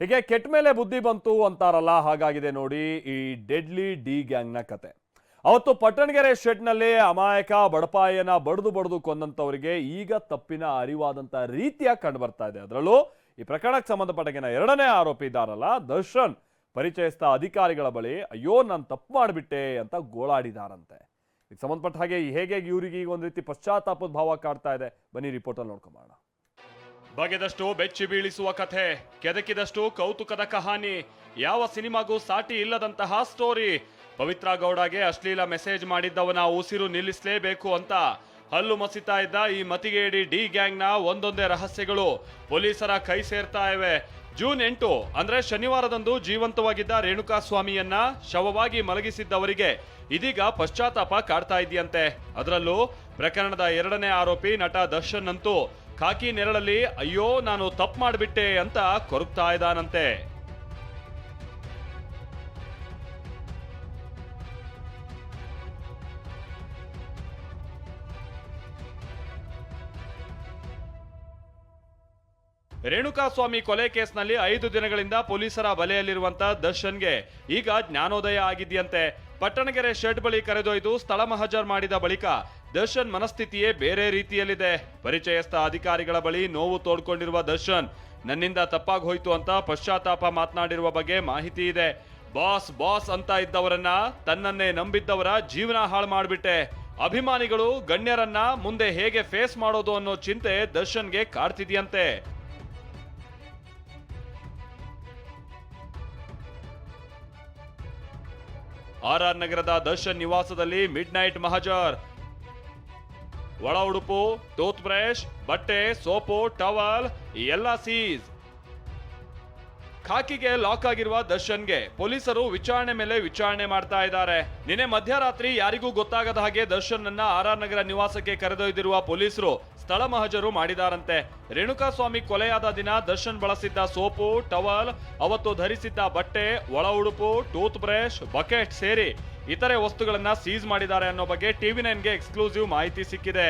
ಹೀಗೆ ಕೆಟ್ಟ ಮೇಲೆ ಬುದ್ಧಿ ಬಂತು ಅಂತಾರಲ್ಲ, ಹಾಗಾಗಿದೆ ನೋಡಿ ಈ ಡೆಡ್ಲಿ ಡಿ ಗ್ಯಾಂಗ್ನ ಕತೆ. ಅವತ್ತು ಪಟ್ಟಣಗೆರೆ ಶೆಡ್ನಲ್ಲಿ ಅಮಾಯಕ ಬಡಪಾಯನ ಬಡದು ಬಡದು ಕೊಂದಂತವರಿಗೆ ಈಗ ತಪ್ಪಿನ ಅರಿವಾದಂತ ರೀತಿಯಾಗಿ ಕಂಡು ಬರ್ತಾ ಇದೆ. ಅದರಲ್ಲೂ ಈ ಪ್ರಕರಣಕ್ಕೆ ಸಂಬಂಧಪಟ್ಟಗಿನ ಎರಡನೇ ಆರೋಪಿ ಇದ್ದಾರಲ್ಲ, ದರ್ಶನ್. ಪರಿಚಯಿಸಿದ ಅಧಿಕಾರಿಗಳ ಬಳಿ, ಅಯ್ಯೋ, ನಾನು ತಪ್ಪು ಮಾಡಿಬಿಟ್ಟೆ ಅಂತ ಗೋಳಾಡಿದಾರಂತೆ. ಇದಕ್ಕೆ ಸಂಬಂಧಪಟ್ಟ ಹಾಗೆ ಹೇಗೆ ಇವರಿಗೆ ಈಗ ಒಂದು ರೀತಿ ಪಶ್ಚಾತ್ತಾಪದ ಭಾವ ಕಾಡ್ತಾ ಇದೆ. ಬನ್ನಿ, ರಿಪೋರ್ಟಲ್ಲಿ ನೋಡ್ಕೊಂಬೋಣ ಬಗೆದಷ್ಟು ಬೆಚ್ಚಿ ಬೀಳಿಸುವ ಕಥೆ, ಕೆದಕಿದಷ್ಟು ಕೌತುಕದ ಕಹಾನಿ, ಯಾವ ಸಿನಿಮಾಗೂ ಸಾಟಿ ಇಲ್ಲದಂತಹ ಸ್ಟೋರಿ ಪವಿತ್ರ ಗೌಡಗೆ ಅಶ್ಲೀಲ ಮೆಸೇಜ್ ಮಾಡಿದ್ದವನ ಉಸಿರು ನಿಲ್ಲಿಸಲೇಬೇಕು ಅಂತ ಹಲ್ಲು ಮಸಿತಾ ಇದ್ದ ಈ ಮತಿಗೇಡಿ ಡಿ ಗ್ಯಾಂಗ್ನ ಒಂದೊಂದೇ ರಹಸ್ಯಗಳು ಪೊಲೀಸರ ಕೈ ಸೇರ್ತಾ ಇವೆ. ಜೂನ್ ಎಂಟು, ಅಂದ್ರೆ ಶನಿವಾರದಂದು ಜೀವಂತವಾಗಿದ್ದ ರೇಣುಕಾ ಸ್ವಾಮಿಯನ್ನ ಶವವಾಗಿ ಮಲಗಿಸಿದ್ದವರಿಗೆ ಇದೀಗ ಪಶ್ಚಾತ್ತಾಪ ಕಾಡ್ತಾ ಇದೆಯಂತೆ. ಅದರಲ್ಲೂ ಪ್ರಕರಣದ ಎರಡನೇ ಆರೋಪಿ ನಟ ದರ್ಶನ್ ಅಂತೂ ಖಾಕಿ ನೆರಳಲ್ಲಿ, ಅಯ್ಯೋ, ನಾನು ತಪ್ಪು ಮಾಡಿಬಿಟ್ಟೆ ಅಂತ ಕೊರಗ್ತಾ ಇದ್ದಾನಂತೆ. ರೇಣುಕಾಸ್ವಾಮಿ ಕೊಲೆ ಕೇಸ್ನಲ್ಲಿ ಐದು ದಿನಗಳಿಂದ ಪೊಲೀಸರ ಬಲೆಯಲ್ಲಿರುವಂತ ದರ್ಶನ್ಗೆ ಈಗ ಜ್ಞಾನೋದಯ ಆಗಿದೆಯಂತೆ. ಪಟ್ಟಣಗೆರೆ ಶೆಡ್ ಬಳಿ ಕರೆದೊಯ್ದು ಸ್ಥಳ ಮಹಜರ್ ಮಾಡಿದ ಬಳಿಕ ದರ್ಶನ್ ಮನಸ್ಥಿತಿಯೇ ಬೇರೆ ರೀತಿಯಲ್ಲಿದೆ. ಪರಿಚಯಸ್ಥ ಅಧಿಕಾರಿಗಳ ಬಳಿ ನೋವು ತೋಡ್ಕೊಂಡಿರುವ ದರ್ಶನ್, ನನ್ನಿಂದ ತಪ್ಪಾಗಿ ಹೋಯ್ತು ಅಂತ ಪಶ್ಚಾತ್ತಾಪ ಮಾತನಾಡಿರುವ ಬಗ್ಗೆ ಮಾಹಿತಿ ಇದೆ. ಬಾಸ್ ಬಾಸ್ ಅಂತ ಇದ್ದವರನ್ನ ತನ್ನನ್ನೇ ನಂಬಿದ್ದವರ ಜೀವನ ಹಾಳು ಮಾಡಿಬಿಟ್ಟೆ. ಅಭಿಮಾನಿಗಳು ಗಣ್ಯರನ್ನ ಮುಂದೆ ಹೇಗೆ ಫೇಸ್ ಮಾಡೋದು ಅನ್ನೋ ಚಿಂತೆ ದರ್ಶನ್ಗೆ ಕಾಡ್ತಿದೆಯಂತೆ. ಆರ್ ಆರ್ ನಗರದ ದರ್ಶನ್ ನಿವಾಸದಲ್ಲಿ ಮಿಡ್ ನೈಟ್ ಮಹಜರ್. ಒಳ ಉಡುಪು ಟೂತ್ ಬ್ರಷ್ ಬಟ್ಟೆ ಸೋಪು ಟವಲ್ ಎಲ್ಲ ಸೀಸ್. ಖಾಕಿಗೆ ಲಾಕ್ ಆಗಿರುವ ದರ್ಶನ್ಗೆ ಪೊಲೀಸರು ವಿಚಾರಣೆ ಮೇಲೆ ವಿಚಾರಣೆ ಮಾಡ್ತಾ ಇದ್ದಾರೆ. ನಿನ್ನೆ ಮಧ್ಯರಾತ್ರಿ ಯಾರಿಗೂ ಗೊತ್ತಾಗದ ಹಾಗೆ ದರ್ಶನ್ ಅನ್ನ ಆರ್ ಆರ್ ನಗರ ನಿವಾಸಕ್ಕೆ ಕರೆದೊಯ್ದಿರುವ ಪೊಲೀಸರು ಸ್ಥಳ ಮಹಜರು ಮಾಡಿದಾರಂತೆ. ರೇಣುಕಾಸ್ವಾಮಿ ಕೊಲೆಯಾದ ದಿನ ದರ್ಶನ್ ಬಳಸಿದ್ದ ಸೋಪು, ಟವಲ್, ಅವತ್ತು ಧರಿಸಿದ್ದ ಬಟ್ಟೆ, ಒಳ ಉಡುಪು ಟೂತ್ ಬ್ರಷ್ ಬಕೆಟ್ ಸೇರಿ ಇತರೆ ವಸ್ತುಗಳನ್ನ ಸೀಸ್ ಮಾಡಿದ್ದಾರೆ ಅನ್ನೋ ಬಗ್ಗೆ ಟಿವಿ ನೈನ್ಗೆ ಎಕ್ಸ್ಕ್ಲೂಸಿವ್ ಮಾಹಿತಿ ಸಿಕ್ಕಿದೆ.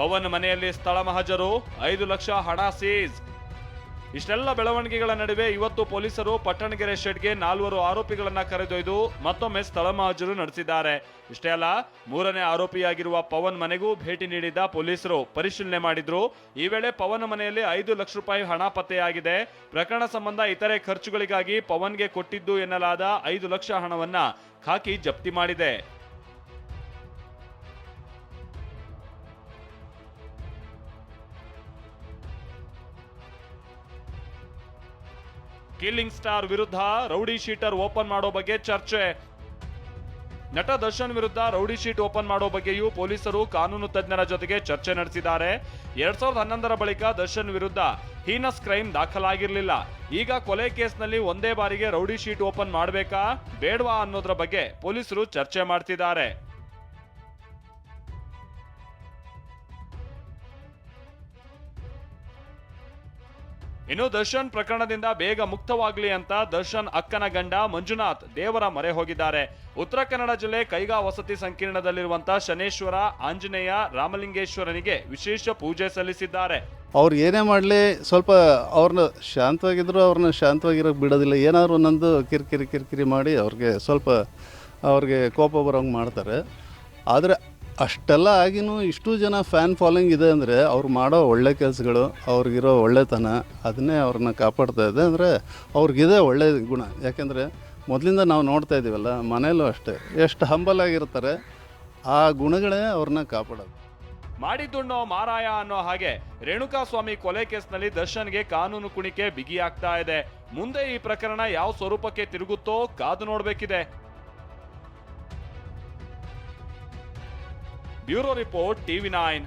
ಪವನ್ ಮನೆಯಲ್ಲಿ ಸ್ಥಳ ಮಹಜರು, ಐದು ಲಕ್ಷ ಹಣ ಸೀಜ್. ಇಷ್ಟೆಲ್ಲ ಬೆಳವಣಿಗೆಗಳ ನಡುವೆ ಇವತ್ತು ಪೊಲೀಸರು ಪಟ್ಟಣಗೆರೆ ಶೆಡ್ಗೆ ನಾಲ್ವರು ಆರೋಪಿಗಳನ್ನ ಕರೆದೊಯ್ದು ಮತ್ತೊಮ್ಮೆ ಸ್ಥಳ ಮಹಜರು ನಡೆಸಿದ್ದಾರೆ. ಇಷ್ಟೇ ಅಲ್ಲ, ಮೂರನೇ ಆರೋಪಿಯಾಗಿರುವ ಪವನ್ ಮನೆಗೂ ಭೇಟಿ ನೀಡಿದ್ದ ಪೊಲೀಸರು ಪರಿಶೀಲನೆ ಮಾಡಿದ್ರು. ಈ ವೇಳೆ ಪವನ್ ಮನೆಯಲ್ಲಿ ಐದು ಲಕ್ಷ ರೂಪಾಯಿ ಹಣ ಪತ್ತೆಯಾಗಿದೆ. ಪ್ರಕರಣ ಸಂಬಂಧ ಇತರೆ ಖರ್ಚುಗಳಿಗಾಗಿ ಪವನ್ಗೆ ಕೊಟ್ಟಿದ್ದು ಎನ್ನಲಾದ ಐದು ಲಕ್ಷ ಹಣವನ್ನ ಖಾಕಿ ಜಪ್ತಿ ಮಾಡಿದೆ. ಕಿಲ್ಲಿಂಗ್ ಸ್ಟಾರ್ ವಿರುದ್ಧ ರೌಡಿ ಶೀಟರ್ ಓಪನ್ ಮಾಡೋ ಬಗ್ಗೆ ಚರ್ಚೆ. ನಟ ದರ್ಶನ್ ವಿರುದ್ಧ ರೌಡಿ ಶೀಟ್ ಓಪನ್ ಮಾಡೋ ಬಗ್ಗೆಯೂ ಪೊಲೀಸರು ಕಾನೂನು ತಜ್ಞರ ಜೊತೆಗೆ ಚರ್ಚೆ ನಡೆಸಿದ್ದಾರೆ. ಎರಡ್ ಸಾವಿರದ ಹನ್ನೊಂದರ ಬಳಿಕ ದರ್ಶನ್ ವಿರುದ್ಧ ಹೀನಸ್ ಕ್ರೈಮ್ ದಾಖಲಾಗಿರಲಿಲ್ಲ. ಈಗ ಕೊಲೆ ಕೇಸ್ನಲ್ಲಿ ಒಂದೇ ಬಾರಿಗೆ ರೌಡಿ ಶೀಟ್ ಓಪನ್ ಮಾಡಬೇಕಾ ಬೇಡವಾ ಅನ್ನೋದ್ರ ಬಗ್ಗೆ ಪೊಲೀಸರು ಚರ್ಚೆ ಮಾಡ್ತಿದ್ದಾರೆ. ಇನ್ನು ದರ್ಶನ್ ಪ್ರಕರಣದಿಂದ ಬೇಗ ಮುಕ್ತವಾಗಲಿ ಅಂತ ದರ್ಶನ್ ಅಕ್ಕನ ಗಂಡ ಮಂಜುನಾಥ್ ದೇವರ ಮೊರೆ ಹೋಗಿದ್ದಾರೆ. ಉತ್ತರ ಕನ್ನಡ ಜಿಲ್ಲೆ ಕೈಗಾ ವಸತಿ ಸಂಕೀರ್ಣದಲ್ಲಿರುವಂತಹ ಶನೇಶ್ವರ, ಆಂಜನೇಯ, ರಾಮಲಿಂಗೇಶ್ವರನಿಗೆ ವಿಶೇಷ ಪೂಜೆ ಸಲ್ಲಿಸಿದ್ದಾರೆ. ಅವ್ರು ಏನೇ ಮಾಡಲಿ ಸ್ವಲ್ಪ ಅವ್ರನ್ನ ಶಾಂತವಾಗಿದ್ರು ಅವ್ರನ್ನ ಶಾಂತವಾಗಿರೋಕೆ ಬಿಡೋದಿಲ್ಲ. ಏನಾದ್ರು ಒಂದೊಂದು ಕಿರಿಕಿರಿ ಕಿರಿಕಿರಿ ಮಾಡಿ ಅವ್ರಿಗೆ ಸ್ವಲ್ಪ ಅವ್ರಿಗೆ ಕೋಪ ಬರೋಂಗೆ ಮಾಡ್ತಾರೆ. ಆದರೆ ಅಷ್ಟೆಲ್ಲ ಆಗಿನೂ ಇಷ್ಟು ಜನ ಫ್ಯಾನ್ ಫಾಲೋಯಿಂಗ್ ಇದೆ ಅಂದರೆ ಅವ್ರು ಮಾಡೋ ಒಳ್ಳೆ ಕೆಲಸಗಳು, ಅವ್ರಿಗಿರೋ ಒಳ್ಳೆತನ, ಅದನ್ನೇ ಅವ್ರನ್ನ ಕಾಪಾಡ್ತಾ ಇದೆ ಅಂದರೆ ಅವ್ರಿಗಿದೆ ಒಳ್ಳೆ ಗುಣ. ಯಾಕೆಂದರೆ ಮೊದಲಿಂದ ನಾವು ನೋಡ್ತಾ ಇದ್ದೀವಲ್ಲ ಮನೆಯಲ್ಲೂ ಅಷ್ಟೇ, ಎಷ್ಟು ಹಂಬಲ್ ಆಗಿರ್ತಾರೆ, ಆ ಗುಣಗಳೇ ಅವ್ರನ್ನ ಕಾಪಾಡೋದು. ಮಾಡಿದ್ದುಣ್ಣೋ ಮಾರಾಯ ಅನ್ನೋ ಹಾಗೆ ರೇಣುಕಾ ಸ್ವಾಮಿ ಕೊಲೆ ಕೇಸ್ನಲ್ಲಿ ದರ್ಶನ್ಗೆ ಕಾನೂನು ಕುಣಿಕೆ ಬಿಗಿಯಾಗ್ತಾ ಇದೆ. ಮುಂದೆ ಈ ಪ್ರಕರಣ ಯಾವ ಸ್ವರೂಪಕ್ಕೆ ತಿರುಗುತ್ತೋ ಕಾದು ನೋಡ್ಬೇಕಿದೆ. Bureau report TV nine